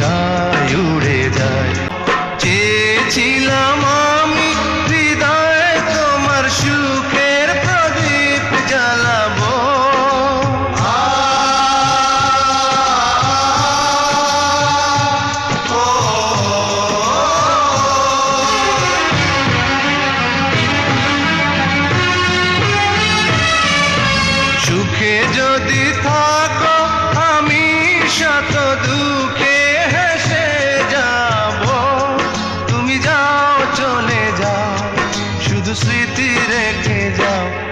যায় উড়ে যায়। চেয়েছিলাম আমি হৃদয়ে তোমার সুখের প্রদীপ জ্বালাবো। সুখে যদি থাকো স্মৃতি রেখে যাও।